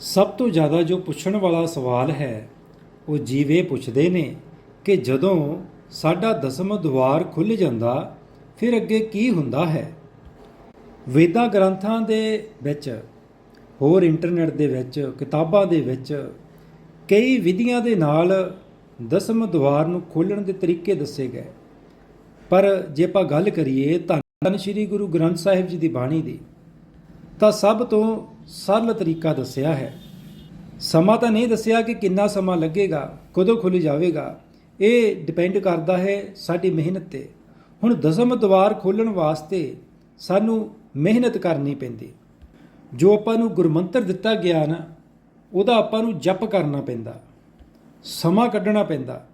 ਸਭ ਤੋਂ ਜ਼ਿਆਦਾ ਜੋ ਪੁੱਛਣ ਵਾਲਾ ਸਵਾਲ ਹੈ, ਉਹ ਜੀਵੇ ਪੁੱਛਦੇ ਨੇ ਕਿ ਜਦੋਂ ਸਾਡਾ ਦਸਮ ਦੁਆਰ ਖੁੱਲ ਜਾਂਦਾ, ਫਿਰ ਅੱਗੇ ਕੀ ਹੁੰਦਾ ਹੈ? ਵੇਦਾਂ ਗ੍ਰੰਥਾਂ ਦੇ ਵਿੱਚ, ਹੋਰ ਇੰਟਰਨੈਟ ਦੇ ਵਿੱਚ, ਕਿਤਾਬਾਂ ਦੇ ਵਿੱਚ ਕਈ ਵਿਧੀਆਂ ਦੇ ਨਾਲ ਦਸਮ ਦੁਆਰ ਨੂੰ ਖੋਲਣ ਦੇ ਤਰੀਕੇ ਦੱਸੇ ਗਏ। ਪਰ ਜੇ ਆਪਾਂ ਗੱਲ ਕਰੀਏ ਧੰਨ ਸ਼੍ਰੀ ਗੁਰੂ ਗ੍ਰੰਥ ਸਾਹਿਬ ਜੀ ਦੀ ਬਾਣੀ ਦੀ, ਤਾਂ ਸਭ ਤੋਂ ਸਰਲ ਤਰੀਕਾ ਦੱਸਿਆ ਹੈ। ਸਮਾਂ ਤਾਂ ਨਹੀਂ ਦੱਸਿਆ ਕਿ ਕਿੰਨਾ ਸਮਾਂ ਲੱਗੇਗਾ, ਕਦੋਂ ਖੁੱਲ ਜਾਵੇਗਾ। ਇਹ ਡਿਪੈਂਡ ਕਰਦਾ ਹੈ ਸਾਡੀ ਮਿਹਨਤ ਤੇ। ਹੁਣ ਦਸਮ ਦਵਾਰ ਖੋਲਣ ਵਾਸਤੇ ਸਾਨੂੰ ਮਿਹਨਤ ਕਰਨੀ ਪੈਂਦੀ। ਜੋ ਆਪਾਂ ਨੂੰ ਗੁਰਮੰਤਰ ਦਿੱਤਾ ਗਿਆ ਨਾ, ਉਹਦਾ ਆਪਾਂ ਨੂੰ ਜਪ ਕਰਨਾ ਪੈਂਦਾ। ਸਮਾਂ ਕੱਢਣਾ ਪੈਂਦਾ।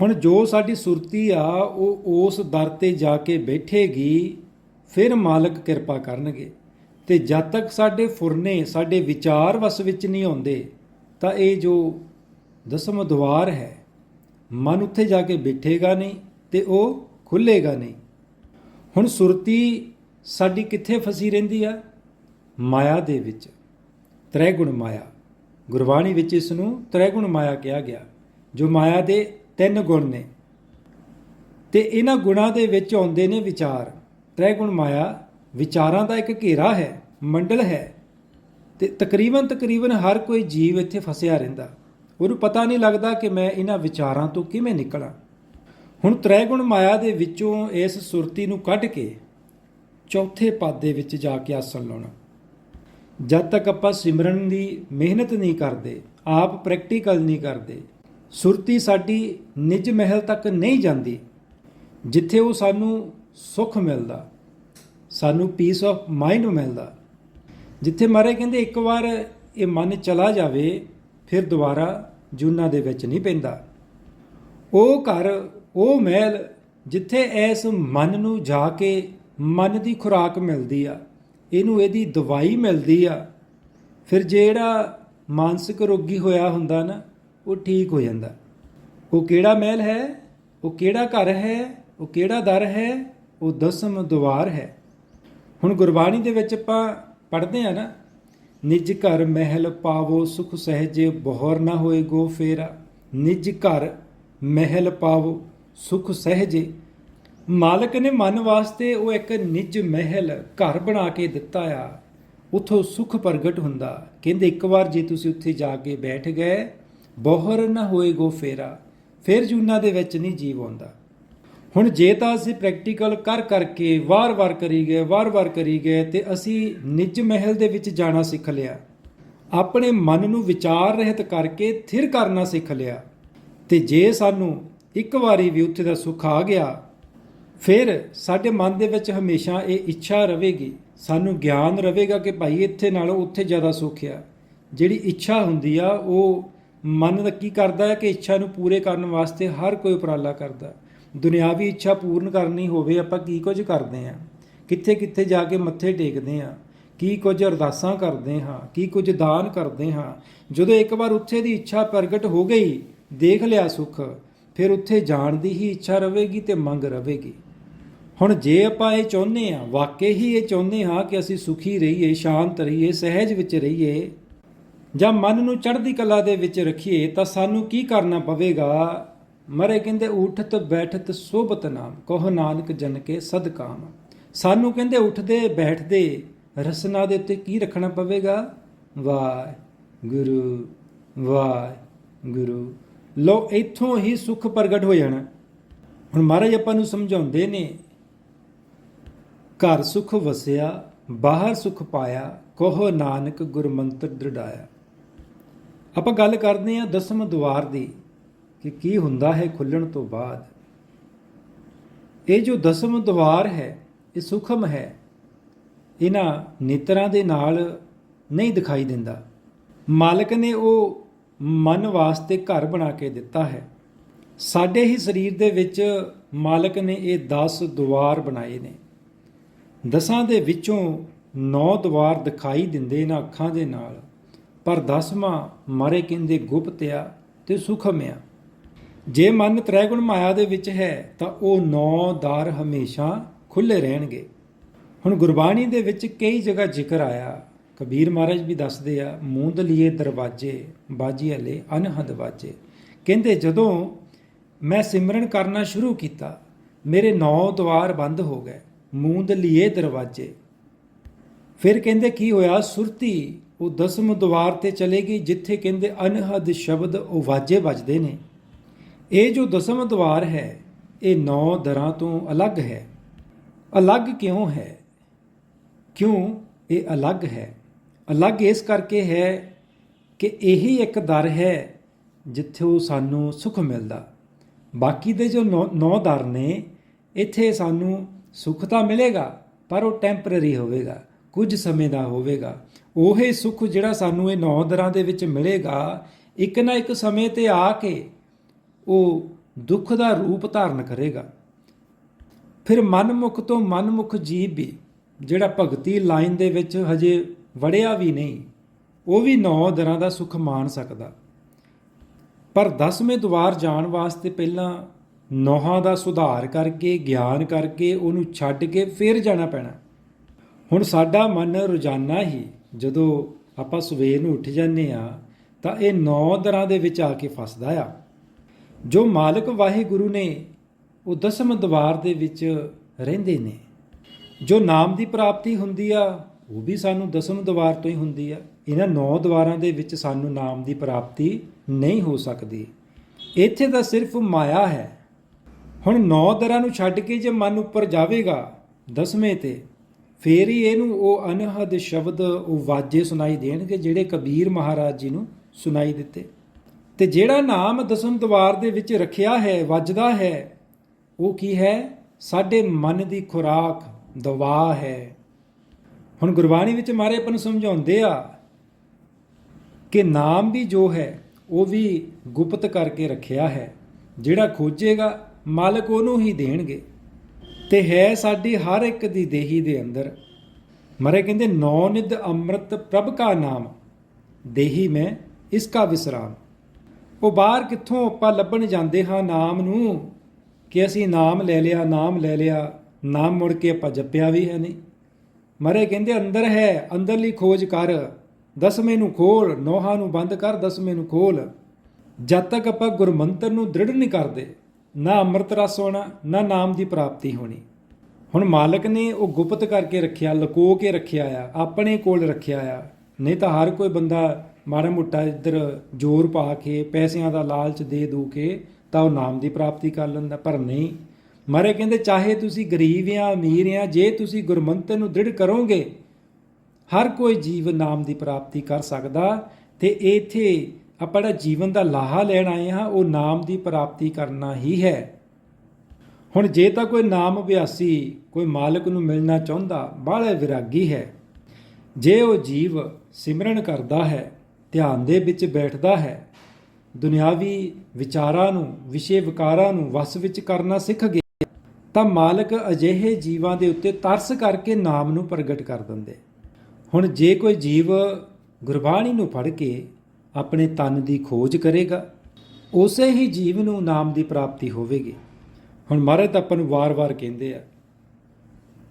ਹੁਣ ਜੋ ਸਾਡੀ ਸੁਰਤੀ ਆ, ਉਹ ਉਸ ਦਰ ਤੇ ਜਾ ਕੇ ਬੈਠੇਗੀ, ਫਿਰ ਮਾਲਕ ਕਿਰਪਾ ਕਰਨਗੇ। ਤੇ ਜਦ ਤੱਕ ਸਾਡੇ ਫੁਰਨੇ, ਸਾਡੇ ਵਿਚਾਰ ਵਸ ਵਿੱਚ ਨਹੀਂ ਆਉਂਦੇ, ਤਾਂ ਇਹ ਜੋ ਦਸਮ ਦਵਾਰ ਹੈ, ਮਨ ਉੱਥੇ ਜਾ ਕੇ ਬੈਠੇਗਾ ਨਹੀਂ ਤੇ ਉਹ ਖੁੱਲੇਗਾ ਨਹੀਂ। ਹੁਣ ਸੁਰਤੀ ਸਾਡੀ ਕਿੱਥੇ ਫਸੀ ਰਹਿੰਦੀ ਆ? ਮਾਇਆ ਦੇ ਵਿੱਚ। ਤ੍ਰੈਗੁਣ ਮਾਇਆ। ਗੁਰਬਾਣੀ ਵਿੱਚ ਇਸ ਨੂੰ ਤ੍ਰੈਗੁਣ ਮਾਇਆ ਕਿਹਾ ਗਿਆ, ਜੋ ਮਾਇਆ ਦੇ ਤਿੰਨ ਗੁਣ ਨੇ। ਤੇ ਇਹਨਾਂ ਗੁਣਾਂ ਦੇ ਵਿੱਚ ਆਉਂਦੇ ਨੇ ਵਿਚਾਰ। ਤ੍ਰੈਗੁਣ ਮਾਇਆ ਵਿਚਾਰਾਂ ਦਾ ਇੱਕ ਘੇਰਾ ਹੈ, ਮੰਡਲ ਹੈ ਤੇ ਤਕਰੀਬਨ ਤਕਰੀਬਨ ਹਰ ਕੋਈ ਜੀਵ ਇੱਥੇ ਫਸਿਆ ਰਹਿੰਦਾ। ਉਹਨੂੰ ਪਤਾ ਨਹੀਂ ਲੱਗਦਾ ਕਿ ਮੈਂ ਇਹਨਾਂ ਵਿਚਾਰਾਂ ਤੋਂ ਕਿਵੇਂ ਨਿਕਲਾਂ। ਹੁਣ ਤ੍ਰੈ ਗੁਣ ਮਾਇਆ ਦੇ ਵਿੱਚੋਂ ਇਸ ਸੁਰਤੀ ਨੂੰ ਕੱਢ ਕੇ ਚੌਥੇ ਪਦ ਦੇ ਵਿੱਚ ਜਾ ਕੇ ਆਸਣ ਲਾਉਣਾ। ਜਦ ਤੱਕ ਆਪਾਂ ਸਿਮਰਨ ਦੀ ਮਿਹਨਤ ਨਹੀਂ ਕਰਦੇ, ਆਪ ਪ੍ਰੈਕਟੀਕਲ ਨਹੀਂ ਕਰਦੇ, ਸੁਰਤੀ ਸਾਡੀ ਨਿਜ ਮਹਿਲ ਤੱਕ ਨਹੀਂ ਜਾਂਦੀ, ਜਿੱਥੇ ਉਹ ਸਾਨੂੰ ਸੁੱਖ ਮਿਲਦਾ। ਸਾਨੂੰ ਪੀਸ ਆਫ ਮਾਈਂਡ ਮਿਲਦਾ। ਜਿੱਥੇ ਮਾਰੇ ਕਹਿੰਦੇ, ਇੱਕ ਵਾਰ ਇਹ ਮਨ ਚਲਾ ਜਾਵੇ, ਫਿਰ ਦੁਬਾਰਾ ਜੂਨਾ ਦੇ ਵਿੱਚ ਨਹੀਂ ਪੈਂਦਾ। ਉਹ ਘਰ, ਉਹ ਮਹਿਲ, ਜਿੱਥੇ ਇਸ ਮਨ ਨੂੰ ਜਾ ਕੇ ਮਨ ਦੀ ਖੁਰਾਕ ਮਿਲਦੀ ਆ, ਇਹਨੂੰ ਇਹਦੀ ਦਵਾਈ ਮਿਲਦੀ ਆ, ਫਿਰ ਜਿਹੜਾ ਮਾਨਸਿਕ ਰੋਗੀ ਹੋਇਆ ਹੁੰਦਾ ਨਾ, ਉਹ ਠੀਕ ਹੋ ਜਾਂਦਾ। ਉਹ ਕਿਹੜਾ ਮਹਿਲ ਹੈ? ਉਹ ਕਿਹੜਾ ਘਰ ਹੈ? ਉਹ ਕਿਹੜਾ ਦਰ ਹੈ? ਉਹ ਦਸਮ ਦੁਆਰ ਹੈ। ਹੁਣ ਗੁਰਬਾਣੀ ਦੇ ਵਿੱਚ ਆਪਾਂ ਪੜ੍ਹਦੇ ਆ ਨਾ, ਨਿਜ ਘਰ ਮਹਿਲ ਪਾਵੋ ਸੁਖ ਸਹਜੇ, ਬੋਹਰ ਨਾ ਹੋਏ ਗੋ ਫੇਰਾ। ਨਿਜ ਘਰ ਮਹਿਲ ਪਾਵੋ ਸੁਖ ਸਹਜੇ। ਮਾਲਕ ਨੇ ਮਨ ਵਾਸਤੇ ਉਹ ਇੱਕ ਨਿਜ ਮਹਿਲ ਘਰ ਬਣਾ ਕੇ ਦਿੱਤਾ ਆ। ਉਥੋਂ ਸੁਖ ਪ੍ਰਗਟ ਹੁੰਦਾ। ਕਹਿੰਦੇ ਇੱਕ ਵਾਰ ਜੇ ਤੁਸੀਂ ਉੱਥੇ ਜਾ ਕੇ ਬੈਠ ਗਏ, ਬੋਹਰ ਨਾ ਹੋਏ ਗੋ ਫੇਰਾ। ਫਿਰ ਜੂਨਾ ਦੇ ਵਿੱਚ ਨਹੀਂ ਜੀਵ ਆਉਂਦਾ। ਹੁਣ ਜੇ ਤਾਂ ਅਸੀਂ ਪ੍ਰੈਕਟੀਕਲ ਕਰ ਕਰਕੇ, ਵਾਰ-ਵਾਰ ਕਰੀ ਗਏ ਵਾਰ-ਵਾਰ ਕਰੀ ਗਏ ਤੇ ਅਸੀਂ ਨਿੱਜ ਮਹਿਲ ਦੇ ਵਿੱਚ ਜਾਣਾ ਸਿੱਖ ਲਿਆ। ਆਪਣੇ ਮਨ ਨੂੰ ਵਿਚਾਰ ਰਹਿਤ ਕਰਕੇ ਥਿਰ ਕਰਨਾ ਸਿੱਖ ਲਿਆ। ਤੇ ਜੇ ਸਾਨੂੰ ਇੱਕ ਵਾਰੀ ਵੀ ਉੱਥੇ ਦਾ ਸੁੱਖ ਆ ਗਿਆ, ਫਿਰ ਸਾਡੇ ਮਨ ਦੇ ਵਿੱਚ ਹਮੇਸ਼ਾ ਇਹ ਇੱਛਾ ਰਹੇਗੀ। ਸਾਨੂੰ ਗਿਆਨ ਰਹੇਗਾ ਕਿ ਭਾਈ ਇੱਥੇ ਨਾਲੋਂ ਉੱਥੇ ਜ਼ਿਆਦਾ ਸੁੱਖ ਆ। ਜਿਹੜੀ ਇੱਛਾ ਹੁੰਦੀ ਆ, ਉਹ ਮਨ ਦਾ ਕੀ ਕਰਦਾ ਹੈ ਕਿ ਇੱਛਾ ਨੂੰ ਪੂਰੇ ਕਰਨ ਵਾਸਤੇ ਹਰ ਕੋਈ ਉਪਰਾਲਾ ਕਰਦਾ। ਦੁਨਿਆਵੀ ਇੱਛਾ ਪੂਰਨ ਕਰਨੀ ਹੋਵੇ, ਆਪਾਂ ਕੀ ਕੁਝ ਕਰਦੇ ਆ ਕਿੱਥੇ ਕਿੱਥੇ ਜਾ ਕੇ ਮੱਥੇ ਟੇਕਦੇ ਆ ਕੀ ਕੁਝ ਅਰਦਾਸਾਂ ਕਰਦੇ ਹਾਂ? ਕੀ ਕੁਝ ਦਾਨ ਕਰਦੇ ਹਾਂ? ਜਦੋਂ ਇੱਕ ਵਾਰ ਉੱਥੇ ਦੀ ਇੱਛਾ ਪ੍ਰਗਟ ਹੋ ਗਈ, ਦੇਖ ਲਿਆ ਸੁੱਖ, ਫਿਰ ਉੱਥੇ ਜਾਣ ਦੀ ਹੀ ਇੱਛਾ ਰਹੇਗੀ ਤੇ ਮੰਗ ਰਹੇਗੀ। ਹੁਣ ਜੇ ਆਪਾਂ ਇਹ ਚਾਹੁੰਦੇ ਆ ਵਾਕਈ ਹੀ ਇਹ ਚਾਹੁੰਦੇ ਹਾਂ ਕਿ ਅਸੀਂ ਸੁਖੀ ਰਹੀਏ, ਸ਼ਾਂਤ ਰਹੀਏ, ਸਹਿਜ ਵਿੱਚ ਰਹੀਏ, ਜਾਂ ਮਨ ਨੂੰ ਚੜ੍ਹਦੀ ਕਲਾ ਦੇ ਵਿੱਚ ਰੱਖੀਏ, ਤਾਂ ਸਾਨੂੰ ਕੀ ਕਰਨਾ ਪਵੇਗਾ? ਮਰੇ ਕਹਿੰਦੇ, ਉਠਤ, ਬੈਠਤ ਸੋਬਤ ਨਾਮ, ਕਹੋ ਨਾਨਕ ਜਨ ਕੇ ਸਦਕਾਮ ਸਾਨੂੰ ਕਹਿੰਦੇ, ਉੱਠਦੇ, ਬੈਠਦੇ, ਰਸਨਾ ਦੇ ਉੱਤੇ ਕੀ ਰੱਖਣਾ ਪਵੇਗਾ? ਵਾਹਿ ਗੁਰੂ ਵਾਹਿ ਗੁਰੂ। ਲੋ ਇੱਥੋਂ ਹੀ ਸੁਖ ਪ੍ਰਗਟ ਹੋ ਜਾਣਾ। ਹੁਣ ਮਹਾਰਾਜ ਆਪਾਂ ਨੂੰ ਸਮਝਾਉਂਦੇ ਨੇ, ਘਰ ਸੁਖ ਵਸਿਆ, ਬਾਹਰ ਸੁਖ ਪਾਇਆ, ਕਹੋ ਨਾਨਕ ਗੁਰਮੰਤਰ ਦ੍ਰਿੜਾਇਆ। ਆਪਾਂ ਗੱਲ ਕਰਦੇ ਹਾਂ ਦਸਮ ਦੁਆਰ ਦੀ। ਕਿ ਕੀ ਹੁੰਦਾ ਹੈ ਖੁੱਲਣ ਤੋਂ ਬਾਅਦ? ਇਹ ਜੋ ਦਸਮ ਦੁਆਰ ਹੈ, ਇਹ ਸੁਖਮ ਹੈ। ਇਹਨਾਂ ਨੇਤਰਾਂ ਦੇ ਨਾਲ ਨਹੀਂ ਦਿਖਾਈ ਦਿੰਦਾ। ਮਾਲਕ ਨੇ ਉਹ ਮਨ ਵਾਸਤੇ ਘਰ ਬਣਾ ਕੇ ਦਿੱਤਾ ਹੈ। ਸਾਡੇ ਹੀ ਸਰੀਰ ਦੇ ਵਿੱਚ ਮਾਲਕ ਨੇ ਇਹ 10 ਦੁਆਰ ਬਣਾਏ ਨੇ। ਦਸਾਂ ਦੇ ਵਿੱਚੋਂ 9 ਦੁਆਰ ਦਿਖਾਈ ਦਿੰਦੇ ਇਹਨਾਂ ਅੱਖਾਂ ਦੇ ਨਾਲ। ਪਰ ਦਸਵਾਂ ਮਾਰੇ ਕਹਿੰਦੇ ਗੁਪਤ ਆ ਤੇ ਸੁਖਮ ਆ। ਜੇ ਮਨ ਤ੍ਰੈਗੁਣ ਮਾਇਆ ਦੇ ਵਿੱਚ ਹੈ, ਤਾਂ ਉਹ 9 ਦਾਰ ਹਮੇਸ਼ਾ ਖੁੱਲੇ ਰਹਿਣਗੇ। ਹੁਣ ਗੁਰਬਾਣੀ ਦੇ ਵਿੱਚ ਕਈ ਜਗ੍ਹਾ ਜ਼ਿਕਰ ਆਇਆ। ਕਬੀਰ ਮਹਾਰਾਜ ਵੀ ਦੱਸਦੇ ਆ, ਮੂੰਦ ਲੀਏ ਦਰਵਾਜੇ, ਬਾਜੀ ਹਲੇ ਅਨਹਦ ਵਾਜੇ। ਕਹਿੰਦੇ, ਜਦੋਂ ਮੈਂ ਸਿਮਰਨ ਕਰਨਾ ਸ਼ੁਰੂ ਕੀਤਾ, ਮੇਰੇ ਨੌ ਦਵਾਰ ਬੰਦ ਹੋ ਗਏ, ਮੂੰਦ ਲੀਏ ਦਰਵਾਜੇ। ਫਿਰ ਕਹਿੰਦੇ, ਕੀ ਹੋਇਆ? ਸੁਰਤੀ ਉਹ ਦਸਮ ਦਵਾਰ ਤੇ ਚਲੇ ਗਈ, ਜਿੱਥੇ ਕਹਿੰਦੇ, ਅਨਹਦ ਸ਼ਬਦ ਉਹ ਵਾਜੇ ਵੱਜਦੇ ਨੇ। ਇਹ ਜੋ ਦਸਮ ਦਵਾਰ ਹੈ, ਇਹ ਨੌ ਦਰਾਂ ਤੋਂ ਅਲੱਗ ਹੈ। ਅਲੱਗ ਕਿਉਂ ਹੈ? ਕਿਉਂ ਇਹ ਅਲੱਗ ਹੈ? ਅਲੱਗ ਇਸ ਕਰਕੇ ਹੈ ਕਿ ਇਹੀ ਇੱਕ ਦਰ ਹੈ ਜਿੱਥੋਂ ਸਾਨੂੰ ਸੁਖ ਮਿਲਦਾ। ਬਾਕੀ ਦੇ ਜੋ ਨੌ ਨੌ ਦਰ ਨੇ, ਇੱਥੇ ਸਾਨੂੰ ਸੁਖ ਤਾਂ ਮਿਲੇਗਾ, ਪਰ ਉਹ ਟੈਂਪਰੇਰੀ ਹੋਵੇਗਾ, ਕੁਝ ਸਮੇਂ ਦਾ ਹੋਵੇਗਾ। ਉਹੇ ਸੁਖ ਜਿਹੜਾ ਸਾਨੂੰ ਇਹ ਨੌ ਦਰਾਂ ਦੇ ਵਿੱਚ ਮਿਲੇਗਾ, ਇੱਕ ਨਾ ਇੱਕ ਸਮੇਂ ਤੇ ਆ ਕੇ ਉਹ ਦੁੱਖ ਦਾ ਰੂਪ ਧਾਰਨ ਕਰੇਗਾ। ਫਿਰ ਮਨਮੁਖ ਤੋਂ ਮਨਮੁਖ ਜੀਵ ਵੀ, ਜਿਹੜਾ ਭਗਤੀ ਲਾਈਨ ਦੇ ਵਿੱਚ ਹਜੇ ਵੜਿਆ ਵੀ ਨਹੀਂ, ਉਹ ਵੀ ਨੌ ਦਰਾਂ ਦਾ ਸੁਖ ਮਾਣ ਸਕਦਾ। ਪਰ ਦਸਵੇਂ ਦਵਾਰ ਜਾਣ ਵਾਸਤੇ ਪਹਿਲਾਂ ਨੌਹਾਂ ਦਾ ਸੁਧਾਰ ਕਰਕੇ, ਗਿਆਨ ਕਰਕੇ, ਉਹਨੂੰ ਛੱਡ ਕੇ ਫਿਰ ਜਾਣਾ ਪੈਣਾ। ਹੁਣ ਸਾਡਾ ਮਨ ਰੋਜ਼ਾਨਾ ਹੀ, ਜਦੋਂ ਆਪਾਂ ਸਵੇਰ ਨੂੰ ਉੱਠ ਜਾਂਦੇ ਆ ਤਾਂ ਇਹ ਨੌ ਦਰਾਂ ਦੇ ਵਿੱਚ ਆ ਕੇ ਫਸਦਾ ਆ। ਜੋ ਮਾਲਕ ਵਾਹਿਗੁਰੂ ਨੇ ਉਹ ਦਸਮ ਦਵਾਰ ਦੇ ਵਿੱਚ ਰਹਿੰਦੇ ਨੇ। ਜੋ ਨਾਮ ਦੀ ਪ੍ਰਾਪਤੀ ਹੁੰਦੀ ਆ, ਉਹ ਵੀ ਸਾਨੂੰ ਦਸਮ ਦਵਾਰ ਤੋਂ ਹੀ ਹੁੰਦੀ ਆ। ਇਹਨਾਂ ਨੌ ਦਵਾਰਾਂ ਦੇ ਵਿੱਚ ਸਾਨੂੰ ਨਾਮ ਦੀ ਪ੍ਰਾਪਤੀ ਨਹੀਂ ਹੋ ਸਕਦੀ। ਇੱਥੇ ਤਾਂ ਸਿਰਫ ਮਾਇਆ ਹੈ। ਹੁਣ ਨੌ ਦਰਾਂ ਨੂੰ ਛੱਡ ਕੇ ਜੇ ਮਨ ਉੱਪਰ ਜਾਵੇਗਾ ਦਸਵੇਂ ਤੇ, ਫੇਰ ਹੀ ਇਹਨੂੰ ਉਹ ਅਨਹਦ ਸ਼ਬਦ ਉਹ ਵਾਜੇ ਸੁਣਾਈ ਦੇਣਗੇ ਜਿਹੜੇ ਕਬੀਰ ਮਹਾਰਾਜ ਜੀ ਨੂੰ ਸੁਣਾਈ ਦਿੱਤੇ। ਤੇ ਜਿਹੜਾ ਨਾਮ ਦਸਮ ਦਵਾਰ ਦੇ ਵਿੱਚ ਰੱਖਿਆ ਹੈ, ਵੱਜਦਾ ਹੈ, ਉਹ ਕੀ ਹੈ? ਸਾਡੇ ਮਨ ਦੀ ਖੁਰਾਕ ਦਵਾ ਹੈ। ਹੁਣ ਗੁਰਬਾਣੀ ਵਿੱਚ ਮਾਰੇ ਆਪਾਂ ਨੂੰ ਸਮਝਾਉਂਦੇ ਆ ਕਿ ਨਾਮ ਵੀ ਜੋ ਹੈ, ਉਹ ਵੀ ਗੁਪਤ ਕਰਕੇ ਰੱਖਿਆ ਹੈ। ਜਿਹੜਾ ਖੋਜੇਗਾ, ਮਾਲਕ ਉਹਨੂੰ ਹੀ ਦੇਣਗੇ। ਤੇ ਹੈ ਸਾਡੀ ਹਰ ਇੱਕ ਦੀ ਦੇਹੀ ਦੇ ਅੰਦਰ। ਮਰੇ ਕਹਿੰਦੇ, ਨੌ ਨਿਧ ਅੰਮ੍ਰਿਤ ਪ੍ਰਭ ਕਾ ਨਾਮ, ਦੇਹੀ ਮੈਂ, ਇਸ ਕਾ ਵਿਸਰਾਮ। ਉਹ ਬਾਹਰ ਕਿੱਥੋਂ ਆਪਾਂ ਲੱਭਣ ਜਾਂਦੇ ਹਾਂ ਨਾਮ ਨੂੰ, ਕਿ ਅਸੀਂ ਨਾਮ ਲੈ ਲਿਆ, ਨਾਮ ਲੈ ਲਿਆ, ਨਾਮ ਮੁੜ ਕੇ ਆਪਾਂ ਜਪਿਆ ਵੀ ਹੈ ਨਹੀਂ। ਮਰੇ ਕਹਿੰਦੇ, ਅੰਦਰ ਹੈ, ਅੰਦਰਲੀ ਖੋਜ ਕਰ, ਦਸਵੇਂ ਨੂੰ ਖੋਲ, ਨੋਹਾਂ ਨੂੰ ਬੰਦ ਕਰ, ਦਸਵੇਂ ਨੂੰ ਖੋਲ। ਜਦ ਤੱਕ ਆਪਾਂ ਗੁਰਮੰਤਰ ਨੂੰ ਦ੍ਰਿੜ ਨਹੀਂ ਕਰਦੇ, ਨਾ ਅੰਮ੍ਰਿਤ ਰਸ ਹੋਣਾ, ਨਾ ਨਾਮ ਦੀ ਪ੍ਰਾਪਤੀ ਹੋਣੀ। ਹੁਣ ਮਾਲਕ ਨੇ ਉਹ ਗੁਪਤ ਕਰਕੇ ਰੱਖਿਆ, ਲਕੋ ਕੇ ਰੱਖਿਆ ਆ, ਆਪਣੇ ਕੋਲ ਰੱਖਿਆ ਆ। ਨਹੀਂ ਤਾਂ ਹਰ ਕੋਈ ਬੰਦਾ ਮਾੜਾ ਮੋਟਾ ਇੱਧਰ ਜ਼ੋਰ ਪਾ ਕੇ, ਪੈਸਿਆਂ ਦਾ ਲਾਲਚ ਦੇ ਦੂ ਕੇ, ਤਾਂ ਉਹ ਨਾਮ ਦੀ ਪ੍ਰਾਪਤੀ ਕਰ ਲੈਂਦਾ, ਪਰ ਨਹੀਂ। ਮਾਰੇ ਕਹਿੰਦੇ, ਚਾਹੇ ਤੁਸੀਂ ਗਰੀਬ ਆ, ਅਮੀਰ ਆ, ਜੇ ਤੁਸੀਂ ਗੁਰਮੰਤਰ ਨੂੰ ਦ੍ਰਿੜ ਕਰੋਗੇ, ਹਰ ਕੋਈ ਜੀਵ ਨਾਮ ਦੀ ਪ੍ਰਾਪਤੀ ਕਰ ਸਕਦਾ। ਤੇ ਇੱਥੇ ਆਪਣਾ ਜੀਵਨ ਦਾ ਲਾਹਾ ਲੈਣ ਆਏ ਹਾਂ, ਉਹ ਨਾਮ ਦੀ ਪ੍ਰਾਪਤੀ ਕਰਨਾ ਹੀ ਹੈ। ਹੁਣ ਜੇ ਤਾਂ ਕੋਈ ਨਾਮ ਅਭਿਆਸੀ, ਕੋਈ ਮਾਲਕ ਨੂੰ ਮਿਲਣਾ ਚਾਹੁੰਦਾ, ਬਾਹਲਾ ਵਿਰਾਗੀ ਹੈ। ਜੇ ਉਹ ਜੀਵ ਸਿਮਰਨ ਕਰਦਾ ਹੈ ਧਿਆਨ ਦੇ ਵਿੱਚ ਬੈਠਦਾ ਹੈ। ਦੁਨਿਆਵੀ ਵਿਚਾਰਾਂ ਨੂੰ, ਵਿਸ਼ੇ ਵਿਕਾਰਾਂ ਨੂੰ ਵਸ ਵਿੱਚ ਕਰਨਾ ਸਿੱਖ ਗਿਆ। ਤਾਂ ਮਾਲਕ ਅਜਿਹੇ ਜੀਵਾਂ ਦੇ ਉੱਤੇ ਤਰਸ ਕਰਕੇ ਨਾਮ ਨੂੰ ਪ੍ਰਗਟ ਕਰ ਦਿੰਦੇ। ਹੁਣ ਜੇ ਕੋਈ ਜੀਵ ਗੁਰਬਾਣੀ ਨੂੰ ਪੜ੍ਹ ਕੇ ਆਪਣੇ ਤਨ ਦੀ ਖੋਜ ਕਰੇਗਾ, ਉਸੇ ਹੀ ਜੀਵ ਨੂੰ ਨਾਮ ਦੀ ਪ੍ਰਾਪਤੀ ਹੋਵੇਗੀ। ਹੁਣ ਮਹਾਰਾਜ ਤਾਂ ਆਪਾਂ ਨੂੰ ਵਾਰ-ਵਾਰ ਕਹਿੰਦੇ ਆ,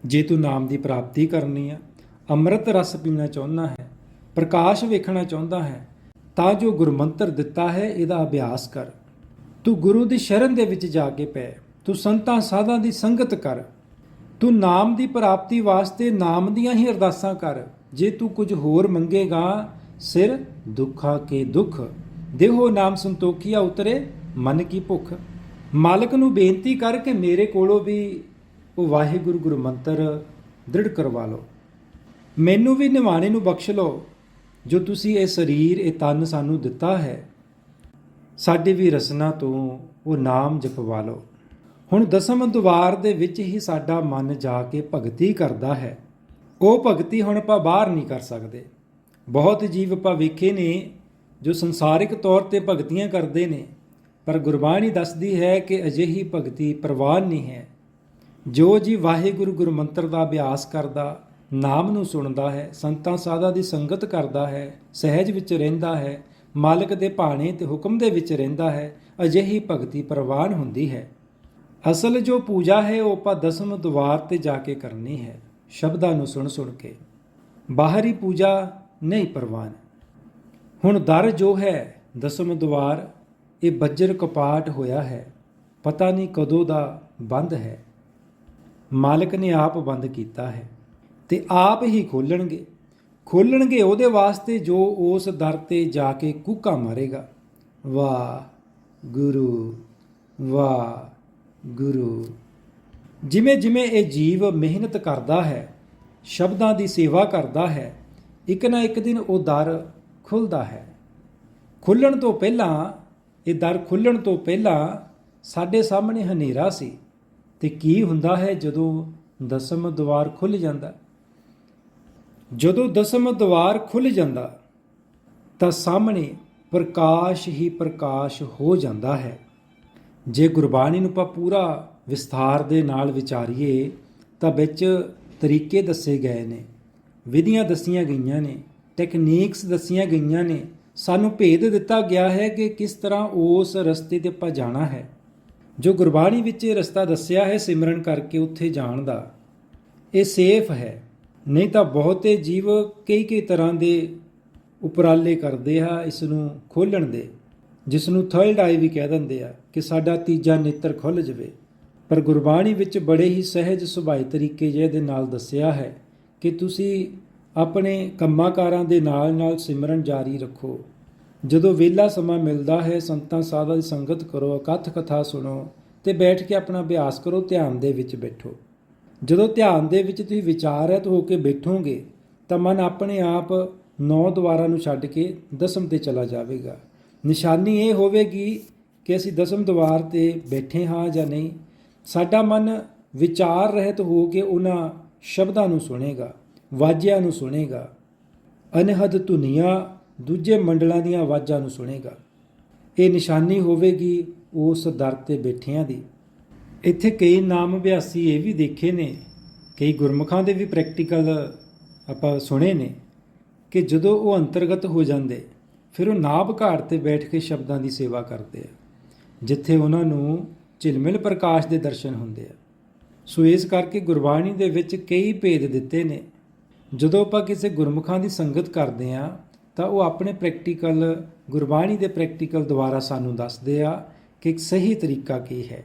ਜੇ ਤੂੰ ਨਾਮ ਦੀ ਪ੍ਰਾਪਤੀ ਕਰਨੀ ਆ, ਅੰਮ੍ਰਿਤ ਰਸ ਪੀਣਾ ਚਾਹੁੰਦਾ ਹੈ ਪ੍ਰਕਾਸ਼ ਵੇਖਣਾ ਚਾਹੁੰਦਾ ਹੈ, ਤਾਂ ਜੋ ਗੁਰਮੰਤਰ ਦਿੱਤਾ ਹੈ, ਇਹਦਾ ਅਭਿਆਸ ਕਰ। ਤੂੰ ਗੁਰੂ ਦੀ ਸ਼ਰਨ ਦੇ ਵਿੱਚ ਜਾ ਕੇ ਪੈ। ਤੂੰ ਸੰਤਾਂ ਸਾਧਾਂ ਦੀ ਸੰਗਤ ਕਰ। ਤੂੰ ਨਾਮ ਦੀ ਪ੍ਰਾਪਤੀ ਵਾਸਤੇ ਨਾਮ ਦੀਆਂ ਹੀ ਅਰਦਾਸਾਂ ਕਰ। ਜੇ ਤੂੰ ਕੁਝ ਹੋਰ ਮੰਗੇਗਾ, ਸਿਰ ਦੁੱਖਾ ਕੇ ਦੁੱਖ, ਦੇਹੋ ਨਾਮ ਸੰਤੋਖੀਆ ਉਤਰੇ ਮਨ ਕੀ ਭੁੱਖ। ਮਾਲਕ ਨੂੰ ਬੇਨਤੀ ਕਰ ਕਿ ਮੇਰੇ ਕੋਲੋਂ ਵੀ ਉਹ ਵਾਹਿਗੁਰੂ ਗੁਰੂ ਮੰਤਰ ਦ੍ਰਿੜ ਕਰਵਾ ਲਓ। ਮੈਨੂੰ ਵੀ ਨਿਵਾਣੇ ਨੂੰ ਬਖਸ਼ ਲਓ। ਜੋ ਤੁਸੀਂ ਇਹ ਸਰੀਰ, ਇਹ ਤਨ ਸਾਨੂੰ ਦਿੱਤਾ ਹੈ, ਸਾਡੀ ਵੀ ਰਸਨਾ ਤੋਂ ਉਹ ਨਾਮ ਜਪਵਾ ਲਓ। ਹੁਣ ਦਸਮ ਦੁਆਰ ਦੇ ਵਿੱਚ ਹੀ ਸਾਡਾ ਮਨ ਜਾ ਕੇ ਭਗਤੀ ਕਰਦਾ ਹੈ। ਉਹ ਭਗਤੀ ਹੁਣ ਆਪਾਂ ਬਾਹਰ ਨਹੀਂ ਕਰ ਸਕਦੇ। ਬਹੁਤ ਜੀਵ ਆਪਾਂ ਵੇਖੇ ਨੇ, ਜੋ ਸੰਸਾਰਿਕ ਤੌਰ ਤੇ ਭਗਤੀਆਂ ਕਰਦੇ ਨੇ, ਪਰ ਗੁਰਬਾਣੀ ਦੱਸਦੀ ਹੈ ਕਿ ਅਜਿਹੀ ਭਗਤੀ ਪ੍ਰਵਾਨ ਨਹੀਂ ਹੈ। ਜੋ ਜੀ ਵਾਹਿਗੁਰੂ ਗੁਰਮੰਤਰ ਦਾ ਅਭਿਆਸ ਕਰਦਾ ਨਾਮ ਨੂੰ ਸੁਣਦਾ ਹੈ, ਸੰਤਾਂ ਸਾਧਾਂ ਦੀ ਸੰਗਤ ਕਰਦਾ ਹੈ, ਸਹਿਜ ਵਿੱਚ ਰਹਿੰਦਾ ਹੈ, ਮਾਲਕ ਦੇ ਭਾਣੇ ਤੇ ਹੁਕਮ ਦੇ ਵਿੱਚ ਰਹਿੰਦਾ ਹੈ, ਅਜਿਹੀ ਭਗਤੀ ਪ੍ਰਵਾਨ ਹੁੰਦੀ ਹੈ। ਅਸਲ ਜੋ ਪੂਜਾ ਹੈ, ਉਹ ਆਪਾਂ ਦਸਮ ਦੁਆਰ ਤੇ ਜਾ ਕੇ ਕਰਨੀ ਹੈ, ਸ਼ਬਦਾਂ ਨੂੰ ਸੁਣ ਸੁਣ ਕੇ। ਬਾਹਰੀ ਪੂਜਾ ਨਹੀਂ ਪ੍ਰਵਾਨ। ਹੁਣ ਦਰ ਜੋ ਹੈ, ਦਸਮ ਦੁਆਰ ਇਹ ਬੱਜਰ ਕਪਾਟ ਹੋਇਆ ਹੈ, ਪਤਾ ਨਹੀਂ ਕਦੋਂ ਦਾ ਬੰਦ ਹੈ। ਮਾਲਕ ਨੇ ਆਪ ਬੰਦ ਕੀਤਾ ਹੈ। ਤੇ ਆਪ ਹੀ ਖੋਲਣਗੇ। ਖੋਲਣਗੇ ਉਹਦੇ ਵਾਸਤੇ ਜੋ ਉਸ ਦਰ ਤੇ ਜਾ ਕੇ ਕੂਕਾ ਮਾਰੇਗਾ। ਵਾਹ ਗੁਰੂ ਵਾਹ ਗੁਰੂ ਜਿਵੇਂ ਜਿਵੇਂ ਇਹ ਜੀਵ ਮਿਹਨਤ ਕਰਦਾ ਹੈ, ਸ਼ਬਦਾਂ ਦੀ ਸੇਵਾ ਕਰਦਾ ਹੈ, ਇੱਕ ਨਾ ਇੱਕ ਦਿਨ ਉਹ ਦਰ ਖੁੱਲਦਾ ਹੈ। ਖੁੱਲਣ ਤੋਂ ਪਹਿਲਾਂ, ਇਹ ਦਰ ਖੁੱਲਣ ਤੋਂ ਪਹਿਲਾਂ ਸਾਡੇ ਸਾਹਮਣੇ ਹਨੇਰਾ ਸੀ ਤੇ ਕੀ ਹੁੰਦਾ ਹੈ ਜਦੋਂ ਦਸਮ ਦਵਾਰ ਖੁੱਲ ਜਾਂਦਾ? ਜਦੋਂ ਦਸਮ ਦਵਾਰ ਖੁੱਲ ਜਾਂਦਾ, ਤਾਂ ਸਾਹਮਣੇ ਪ੍ਰਕਾਸ਼ ਹੀ ਪ੍ਰਕਾਸ਼ ਹੋ ਜਾਂਦਾ ਹੈ। ਜੇ ਗੁਰਬਾਣੀ ਨੂੰ ਆਪਾਂ ਪੂਰਾ ਵਿਸਥਾਰ ਦੇ ਨਾਲ ਵਿਚਾਰੀਏ, ਤਾਂ ਵਿੱਚ ਤਰੀਕੇ ਦੱਸੇ ਗਏ ਨੇ, ਵਿਧੀਆਂ ਦੱਸੀਆਂ ਗਈਆਂ ਨੇ ਟੈਕਨੀਕਸ ਦੱਸੀਆਂ ਗਈਆਂ ਨੇ। ਸਾਨੂੰ ਭੇਦ ਦਿੱਤਾ ਗਿਆ ਹੈ ਕਿ ਕਿਸ ਤਰ੍ਹਾਂ ਉਸ ਰਸਤੇ ਤੇ ਆਪਾਂ ਜਾਣਾ ਹੈ। ਜੋ ਗੁਰਬਾਣੀ ਵਿੱਚ ਇਹ ਰਸਤਾ ਦੱਸਿਆ ਹੈ ਸਿਮਰਨ ਕਰਕੇ ਉੱਥੇ ਜਾਣ ਦਾ, ਇਹ ਸੇਫ ਹੈ। ਨਹੀਂ ਤਾਂ ਬਹੁਤੇ ਜੀਵ ਕਈ ਕਈ ਤਰ੍ਹਾਂ ਦੇ ਉਪਰਾਲੇ ਕਰਦੇ ਆ ਇਸ ਨੂੰ ਖੋਲਣ ਦੇ ਜਿਸ ਨੂੰ ਥਰਡ ਆਈ ਵੀ ਕਹਿ ਦਿੰਦੇ ਆ ਕਿ ਸਾਡਾ ਤੀਜਾ ਨੇਤਰ ਖੁੱਲ ਜਾਵੇ। ਪਰ ਗੁਰਬਾਣੀ ਵਿੱਚ ਬੜੇ ਹੀ ਸਹਿਜ ਸੁਭਾਈ ਤਰੀਕੇ ਜਿਹੇ ਦੇ ਨਾਲ ਦੱਸਿਆ ਹੈ ਕਿ ਤੁਸੀਂ ਆਪਣੇ ਕੰਮਾਂਕਾਰਾਂ ਦੇ ਨਾਲ ਨਾਲ ਸਿਮਰਨ ਜਾਰੀ ਰੱਖੋ। ਜਦੋਂ ਵਿਹਲਾ ਸਮਾਂ ਮਿਲਦਾ ਹੈ, ਸੰਤਾਂ ਸਾਧਾਂ ਦੀ ਸੰਗਤ ਕਰੋ, ਇਕੱਠ ਕਥਾ ਸੁਣੋ ਤੇ ਬੈਠ ਕੇ ਆਪਣਾ ਅਭਿਆਸ ਕਰੋ, ਧਿਆਨ ਦੇ ਵਿੱਚ ਬੈਠੋ। ਜਦੋਂ ਧਿਆਨ ਦੇ ਵਿੱਚ ਤੁਸੀਂ ਵਿਚਾਰਿਤ ਹੋ ਕੇ ਬੈਠੋਗੇ, ਤਾਂ ਮਨ ਆਪਣੇ ਆਪ ਨੌ ਦੁਆਰਾਂ ਨੂੰ ਛੱਡ ਕੇ ਦਸਮ ਤੇ ਚਲਾ ਜਾਵੇਗਾ। ਨਿਸ਼ਾਨੀ ਇਹ ਹੋਵੇਗੀ ਕਿ ਅਸੀਂ ਦਸਮ ਦੁਆਰ ਤੇ ਬੈਠੇ ਹਾਂ ਜਾਂ ਨਹੀਂ। ਸਾਡਾ ਮਨ ਵਿਚਾਰ ਰਹਿਤ ਹੋ ਕੇ ਉਹਨਾਂ ਸ਼ਬਦਾਂ ਨੂੰ ਸੁਣੇਗਾ, ਵਾਜਿਆਂ ਨੂੰ ਸੁਣੇਗਾ, ਅਨਹਦ ਧੁਨੀਆਂ ਦੂਜੇ ਮੰਡਲਾਂ ਦੀਆਂ ਆਵਾਜ਼ਾਂ ਨੂੰ ਸੁਣੇਗਾ। ਇਹ ਨਿਸ਼ਾਨੀ ਹੋਵੇਗੀ ਉਸ ਦਰ ਤੇ ਬੈਠਿਆਂ ਦੀ। ਇੱਥੇ ਕਈ ਨਾਮ ਅਭਿਆਸੀ ਇਹ ਵੀ ਦੇਖੇ ਨੇ, ਕਈ ਗੁਰਮੁਖਾਂ ਦੇ ਵੀ ਪ੍ਰੈਕਟੀਕਲ ਆਪਾਂ ਸੁਣੇ ਨੇ ਕਿ ਜਦੋਂ ਉਹ ਅੰਤਰਗਤ ਹੋ ਜਾਂਦੇ, ਫਿਰ ਉਹ ਨਾਭ ਘਾਟ ਤੇ ਬੈਠ ਕੇ ਸ਼ਬਦਾਂ ਦੀ ਸੇਵਾ ਕਰਦੇ ਆ, ਜਿੱਥੇ ਉਹਨਾਂ ਨੂੰ ਝਿਲਮਿਲ ਪ੍ਰਕਾਸ਼ ਦੇ ਦਰਸ਼ਨ ਹੁੰਦੇ ਆ। ਸੋ ਇਸ ਕਰਕੇ ਗੁਰਬਾਣੀ ਦੇ ਵਿੱਚ ਕਈ ਭੇਦ ਦਿੱਤੇ ਨੇ। ਜਦੋਂ ਆਪਾਂ ਕਿਸੇ ਗੁਰਮੁਖਾਂ ਦੀ ਸੰਗਤ ਕਰਦੇ ਆ, ਤਾਂ ਉਹ ਆਪਣੇ ਪ੍ਰੈਕਟੀਕਲ ਗੁਰਬਾਣੀ ਦੇ ਪ੍ਰੈਕਟੀਕਲ ਦੁਆਰਾ ਸਾਨੂੰ ਦੱਸਦੇ ਆ ਕਿ ਇੱਕ ਸਹੀ ਤਰੀਕਾ ਕੀ ਹੈ।